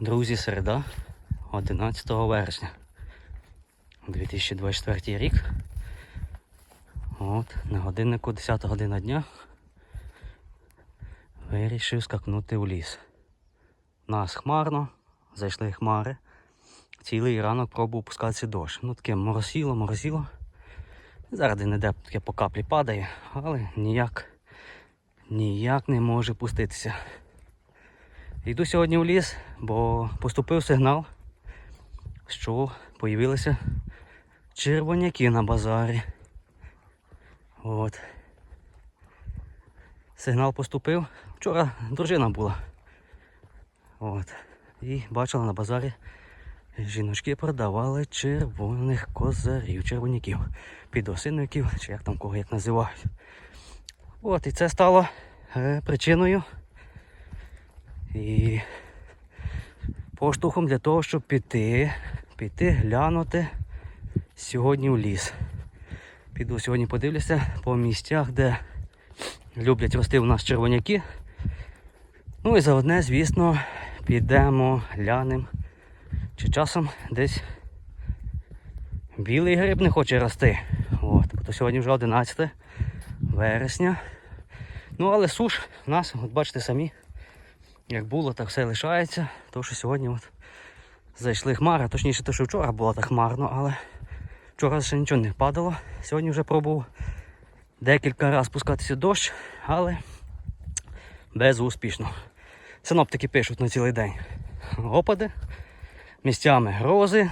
Друзі, середа 11 вересня 2024 рік. От, на годиннику 10 година дня вирішив скакнути у ліс. Нас хмарно, зайшли хмари. Цілий ранок пробував пускатися дощ. Ну таке моросіло, моросіло. Зараз не де таке по каплі падає, але ніяк, ніяк не може пуститися. Йду сьогодні в ліс, бо поступив сигнал, що появилися червоняки на базарі. От. Сигнал поступив. Вчора дружина була. От. І бачила на базарі жіночки продавали червоних козарів, червоняків, підосинників, чи як там кого як називають. От, і це стало е, причиною і поштовхом для того, щоб піти, піти глянути сьогодні в ліс. Піду сьогодні подивлюся по місцях, де люблять рости у нас червоняки. Ну і заодне, звісно, підемо, глянемо. Чи часом десь білий гриб не хоче рости. От, то сьогодні вже 11 вересня. Ну, але суш у нас, от бачите самі, як було, так все лишається. То що сьогодні от зайшли хмари, точніше, то що вчора було так хмарно, але вчора ще нічого не падало. Сьогодні вже пробував декілька разів спускатися дощ, але безуспішно. Синоптики пишуть на цілий день. Опади, місцями грози.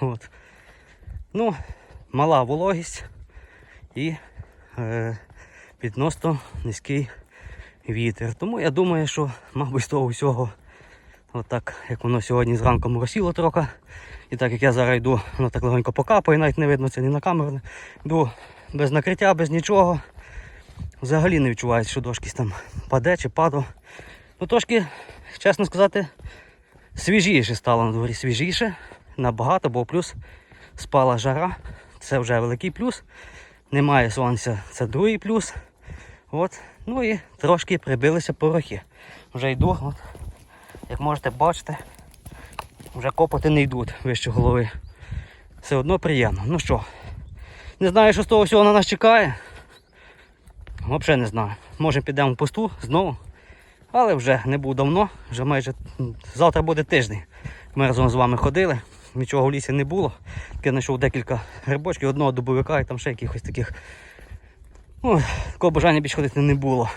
От. Ну, мала вологість і е, відносно низький вітер. Тому я думаю, що, мабуть, з того всього, отак, як воно сьогодні зранку моросіло трохи. І так як я зараз йду, воно так легенько покапає, навіть не видно це ні на камеру. Йду без накриття, без нічого. Взагалі не відчувається, що дошки там паде чи падав. Ну трошки, чесно сказати, свіжіше стало на дворі, свіжіше, набагато, бо плюс спала жара, це вже великий плюс. Немає сонця, це другий плюс. От. Ну і трошки прибилися порохи. Вже йду, от. як можете бачити, вже копоти не йдуть вище голови. Все одно приємно. Ну що, не знаю, що з того всього на нас чекає. Взагалі не знаю. Може підемо в посту знову. Але вже не був давно, вже майже завтра буде тиждень. Ми разом з вами ходили, нічого в лісі не було. Я знайшов декілька грибочків, одного дубовика і там ще якихось таких. Ну, такого бажання більше ходити не було.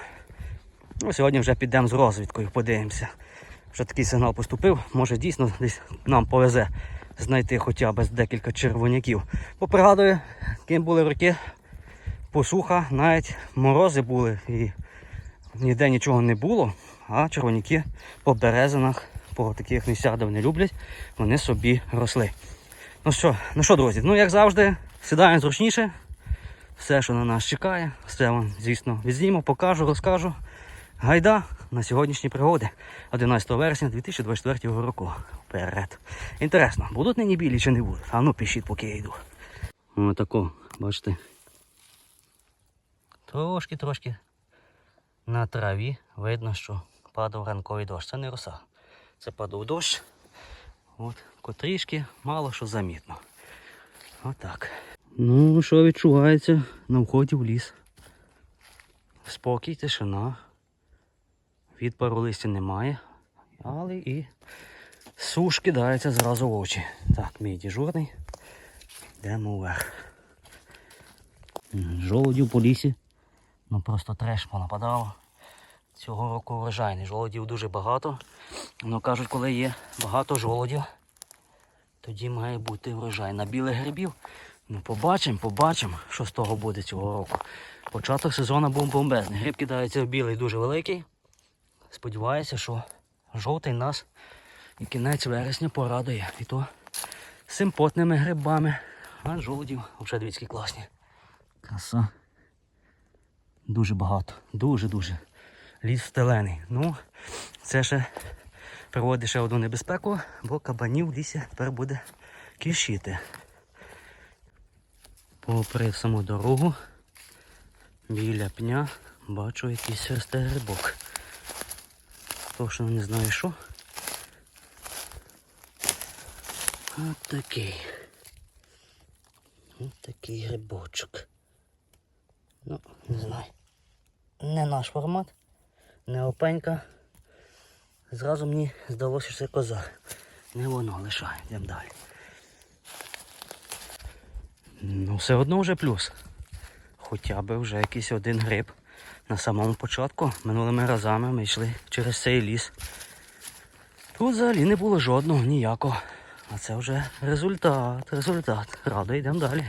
Ну, сьогодні вже підемо з розвідкою, подивимося. Вже такий сигнал поступив, може дійсно десь нам повезе знайти хоча б декілька червоняків. Бо пригадую, ким були роки, посуха, навіть морози були і ніде нічого не було, а червоняки по березинах, по таких місцях, де вони люблять, вони собі росли. Ну що, ну що, друзі, ну як завжди, сідаємо зручніше. Все, що на нас чекає, все вам, звісно, відзніму, покажу, розкажу. Гайда на сьогоднішні пригоди 11 вересня 2024 року. Вперед. Інтересно, будуть нині білі чи не будуть? А ну пишіть, поки я йду. Отако, бачите. Трошки-трошки на траві видно, що падав ранковий дощ. Це не роса. Це падав дощ. От, котрішки, мало що замітно. Отак. Ну, що відчувається на вході в ліс? Спокій, тишина. Відпару листя немає, але і суш кидається зразу в очі. Так, мій дежурний. Йдемо вверх. М, Жолудів по лісі. Ну просто треш понападало. Цього року врожайний. Жолодів дуже багато. Ну кажуть, коли є багато жолодів, тоді має бути врожай. На білих грибів. Ну побачимо, побачимо, що з того буде цього року. Початок сезону був бомбезний. Гриб кидається в білий дуже великий. Сподіваюся, що жовтий нас і кінець вересня порадує. І то симпотними грибами. А жолудів двічки класні. Краса. Дуже багато. Дуже-дуже. Ліс стелений. Ну, це ще приводить ще одну небезпеку, бо кабанів в лісі тепер буде кишіти. Попри саму дорогу, біля пня бачу якийсь росте грибок. Точно не знаю що. От такий. От такий грибочок. Ну, не знаю. Не наш формат, не опенька. Зразу мені здалося, що це коза. Не воно лишає, йдемо далі. Ну, все одно вже плюс. Хоча б вже якийсь один гриб. На самому початку минулими разами ми йшли через цей ліс. Тут взагалі не було жодного ніякого. А це вже результат, результат. Радо, йдемо далі.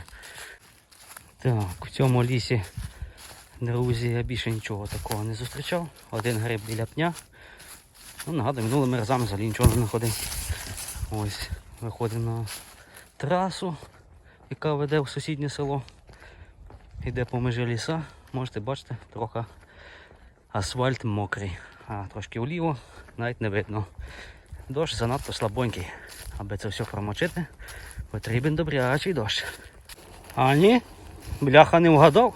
Так, в цьому лісі, друзі, я більше нічого такого не зустрічав. Один гриб біля пня. Ну, нагадую, минулими разами взагалі нічого не знаходив. Ось, виходимо на трасу, яка веде в сусіднє село. Йде по межі ліса. Можете бачити, трохи асфальт мокрий, а трошки вліво навіть не видно. Дощ занадто слабонький. Аби це все промочити, потрібен добрячий дощ. А ні, бляха не вгадав.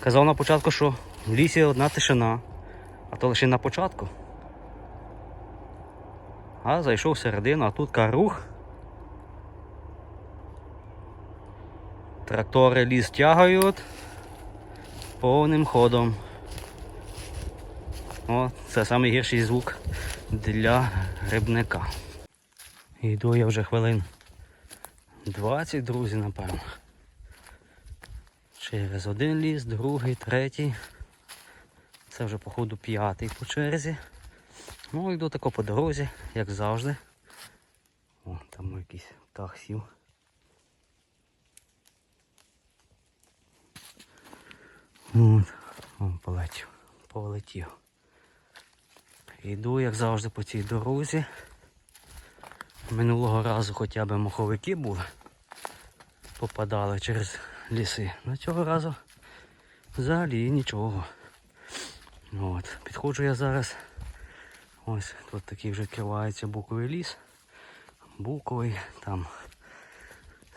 Казав на початку, що в лісі одна тишина, а то лише на початку. А зайшов всередину, а тут рух. Трактори ліс тягають повним ходом. О, це найгірший звук для грибника. Йду я вже хвилин 20, друзі, напевно. Через один ліс, другий, третій. Це вже, походу, п'ятий по черзі. Ну, йду тако по дорозі, як завжди. О, там якийсь птах сів. От, он полетів, полетів. Йду, як завжди, по цій дорозі. Минулого разу хоча б моховики були, попадали через ліси. На цього разу взагалі нічого. От. Підходжу я зараз. Ось тут такий вже відкривається буковий ліс. Буковий, там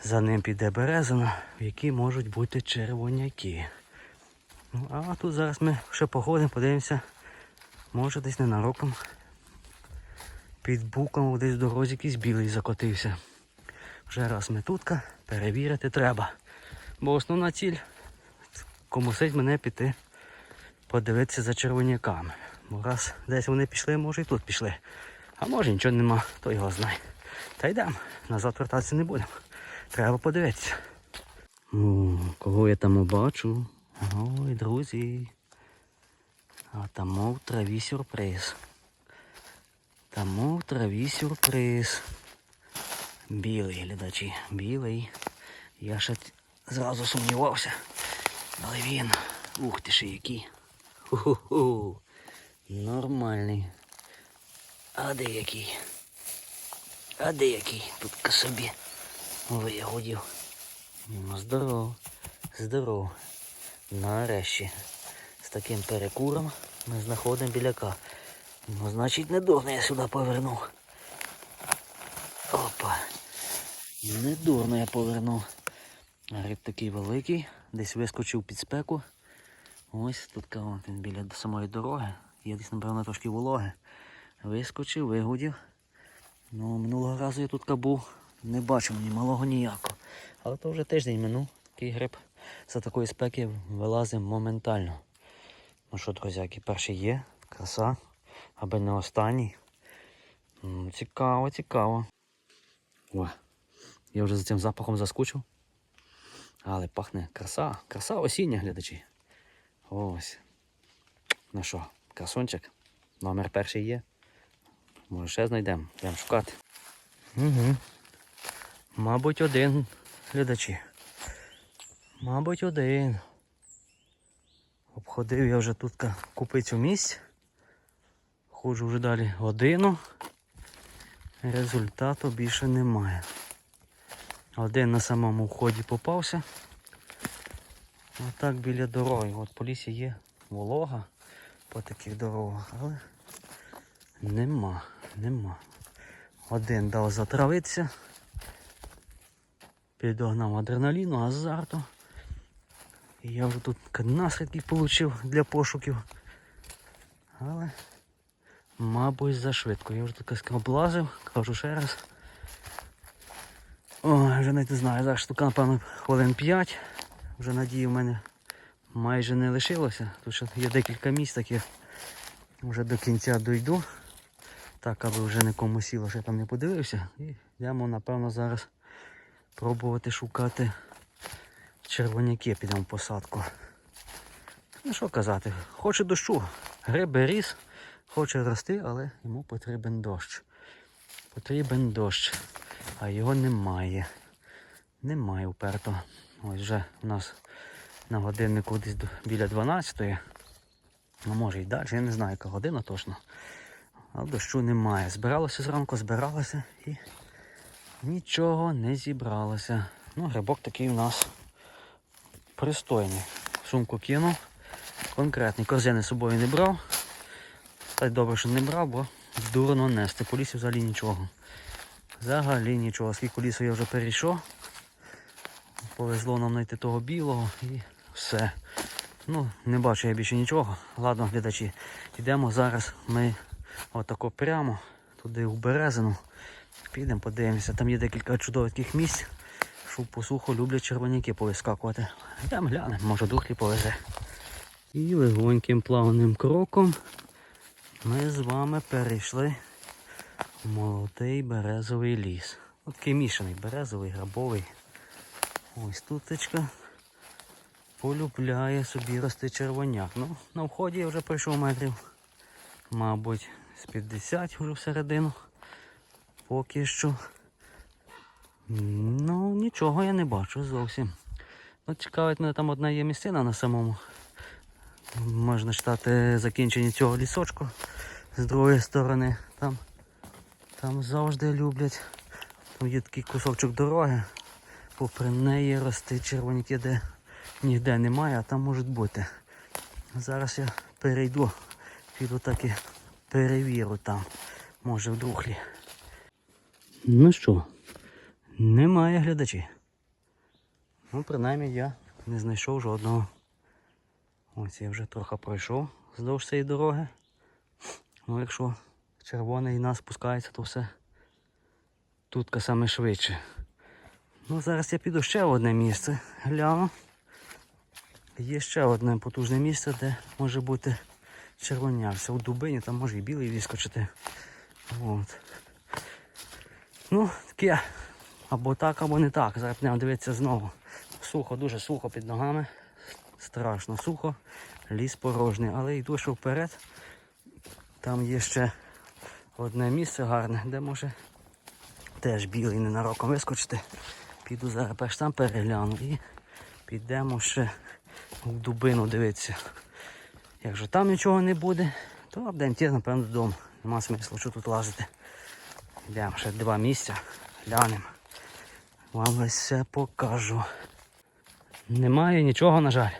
за ним піде березина, в якій можуть бути червоняки. Ну, а тут зараз ми ще походимо, подивимося. Може десь ненароком під буком десь в дорозі якийсь білий закотився. Вже раз ми тутка, перевірити треба. Бо основна ціль комусить мене піти подивитися за червоняками. Бо раз десь вони пішли, може і тут пішли. А може нічого нема, то його знає. Та йдемо, назад вертатися не будемо. Треба подивитися. О, кого я там бачу? Ой, друзі. А тому в траві сюрприз. Тому в траві сюрприз. Білий, глядачі, білий. Я ще зразу сумнівався. Але він. Ух ти ще який. Ху-ху-ху. Нормальний. А де який? А де який? Тут ка собі вигодів. Ну, здорово. Здорово. Нарешті. З таким перекуром ми знаходимо біляка. Ну, значить, не дурно я сюди повернув. Опа. Не дурно я повернув. Гриб такий великий, десь вискочив під спеку. Ось тут кого він біля самої дороги. Є десь, напевно, трошки вологи. Вискочив, вигудів. Ну, минулого разу я тут був, не бачив ні малого ніякого. Але то вже тиждень минув. Такий гриб за такої спеки вилазив моментально. Ну що, друзяки, перший є, краса, аби не останній. Цікаво, цікаво. О, я вже за цим запахом заскучив. Але пахне краса, краса осіння, глядачі. Ось. Ну що, красунчик? Номер перший є. Може ще знайдемо, будемо шукати. Угу. Мабуть, один, глядачі. Мабуть, один. Обходив я вже тут купицю місць. Ходжу вже далі годину. Результату більше немає. Один на самому вході попався. Отак біля дороги. От по лісі є волога по таких дорогах, але нема, нема. Один дав затравитися. Підогнав адреналіну, азарту. Я вже тут наслідки отримав для пошуків. Але, мабуть, зашвидко. Я вже таке облазив, кажу ще раз. Ой, вже не знаю, зараз штука, напевно, хвилин 5. Вже надії в мене майже не лишилося. Тут ще є декілька місць таких. Вже до кінця дойду. Так, аби вже нікому сіло, що я там не подивився. І йдемо, напевно, зараз пробувати шукати червоняки, підемо в посадку. Ну що казати, хоче дощу, гриби ріс, хоче рости, але йому потрібен дощ. Потрібен дощ, а його немає. Немає уперто. Ось вже у нас на годиннику десь біля 12-ї. Ну може і далі, я не знаю, яка година точно. А дощу немає. Збиралося зранку, збиралося і нічого не зібралося. Ну, грибок такий у нас пристойний. Сумку кинув. Конкретний. Корзини з собою не брав. Та й добре, що не брав, бо дурно нести. По лісі взагалі нічого. Взагалі нічого. Скільки лісу я вже перейшов. Повезло нам знайти того білого і все. Ну, не бачу я більше нічого. Ладно, глядачі, йдемо зараз ми отако прямо туди у Березину. Підемо, подивимося. Там є декілька чудових місць, що в посуху люблять червоняки повискакувати. Йдемо глянемо, може духлі повезе. І легоньким плавним кроком ми з вами перейшли в молодий березовий ліс. От такий мішаний березовий, грабовий. Ось тутечка полюбляє собі рости червоняк. Ну, на вході я вже пройшов метрів, мабуть, з 50 вже всередину. Поки що. Ну, нічого я не бачу зовсім. Ну, цікавить мене там одна є місцина на самому. Можна читати закінчення цього лісочку з другої сторони. Там, там завжди люблять. Там є такий кусочок дороги. Попри неї рости червоняки, де ніде немає, а там можуть бути. Зараз я перейду, піду так і перевірю там. Може в друхлі. Ну що, немає глядачі. Ну, принаймні я не знайшов жодного. Ось я вже трохи пройшов вздовж цієї дороги. Ну, якщо червоний нас спускається, то все тут саме швидше. Ну, зараз я піду ще в одне місце, гляну. Є ще одне потужне місце, де може бути червоняк. Все у дубині, там може і білий вискочити. От. Ну, таке. Або так, або не так. Зараз будемо дивитися знову. Сухо, дуже сухо під ногами. Страшно сухо. Ліс порожній. Але йду що вперед. Там є ще одне місце гарне, де може теж білий ненароком вискочити. Піду зараз перш там перегляну і підемо ще в дубину дивитися. Якщо там нічого не буде, то будемо йти, напевно, додому. Нема смислу, що тут лазити. Йдемо ще два місця, глянемо. Вам ось все покажу. Немає нічого, на жаль.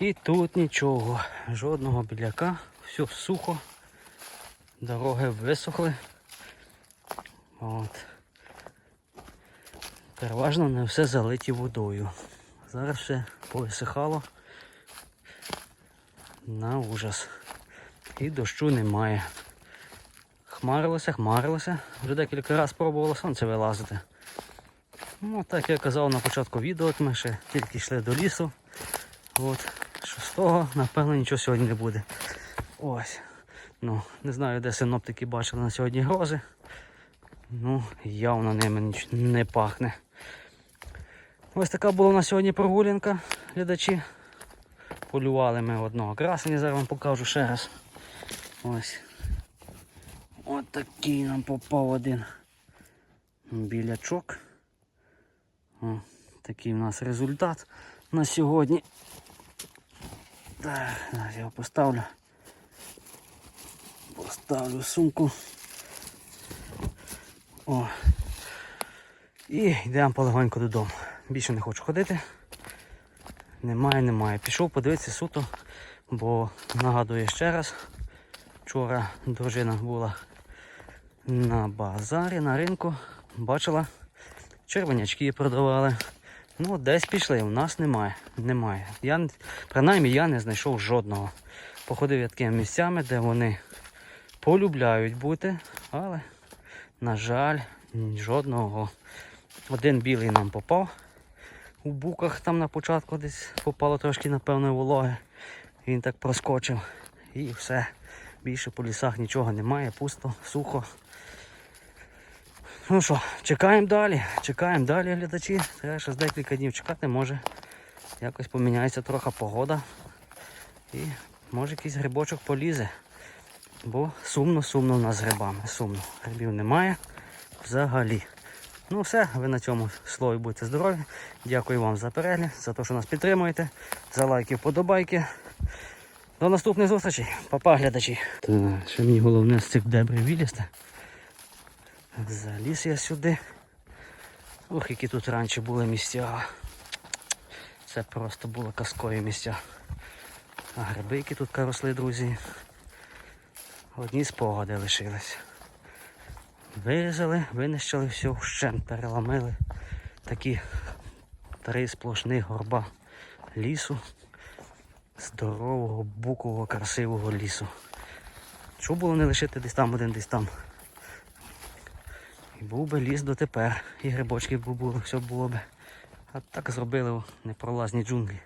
І тут нічого. Жодного біляка. Все сухо. Дороги висохли. От. Переважно не все залиті водою. Зараз все повисихало на ужас. І дощу немає. Хмарилося, хмарилося. Вже декілька разів пробувало сонце вилазити. Ну, так я казав на початку відео, от ми ще тільки йшли до лісу. От, що з того, напевно, нічого сьогодні не буде. Ось. Ну, не знаю, де синоптики бачили на сьогодні грози. Ну, явно ними ніч не пахне. Ось така була на сьогодні прогулянка, глядачі. Полювали ми одного красення, зараз вам покажу ще раз. Ось. Ось такий нам попав один білячок. Такий у нас результат на сьогодні. Так, я його поставлю. Поставлю сумку. О. І йдемо полегонько додому. Більше не хочу ходити. Немає, немає. Пішов подивитися суто, бо нагадую ще раз, вчора дружина була на базарі, на ринку, бачила, червонячки продавали. Ну, десь пішли, у нас немає. Немає. Я, принаймні я не знайшов жодного. Походив я такими місцями, де вони полюбляють бути, але, на жаль, жодного Один білий нам попав у буках, там на початку десь попало трошки, напевно, вологи. Він так проскочив. І все. Більше по лісах нічого немає, пусто, сухо. Ну що, чекаємо далі, чекаємо далі, глядачі. Треба ще з декілька днів чекати, може якось поміняється трохи погода. І може якийсь грибочок полізе. Бо сумно, сумно в нас з грибами. Сумно. Грибів немає взагалі. Ну все, ви на цьому слові будьте здорові. Дякую вам за перегляд, за те, що нас підтримуєте, за лайки, вподобайки. До наступних зустрічей. Па-па, глядачі. Так, ще мені головне з цих дебрів вилізти. Заліз я сюди. Ох, які тут раніше були місця. Це просто були казкові місця. А гриби, які тут росли, друзі. Одні спогади лишились. Вирізали, винищили все вщент, переламили такі три сплошних горба лісу. Здорового, букового, красивого лісу. Чого було не лишити десь там один, десь там. Був би ліс дотепер, і грибочки б були, все було б. А так зробили непролазні джунглі.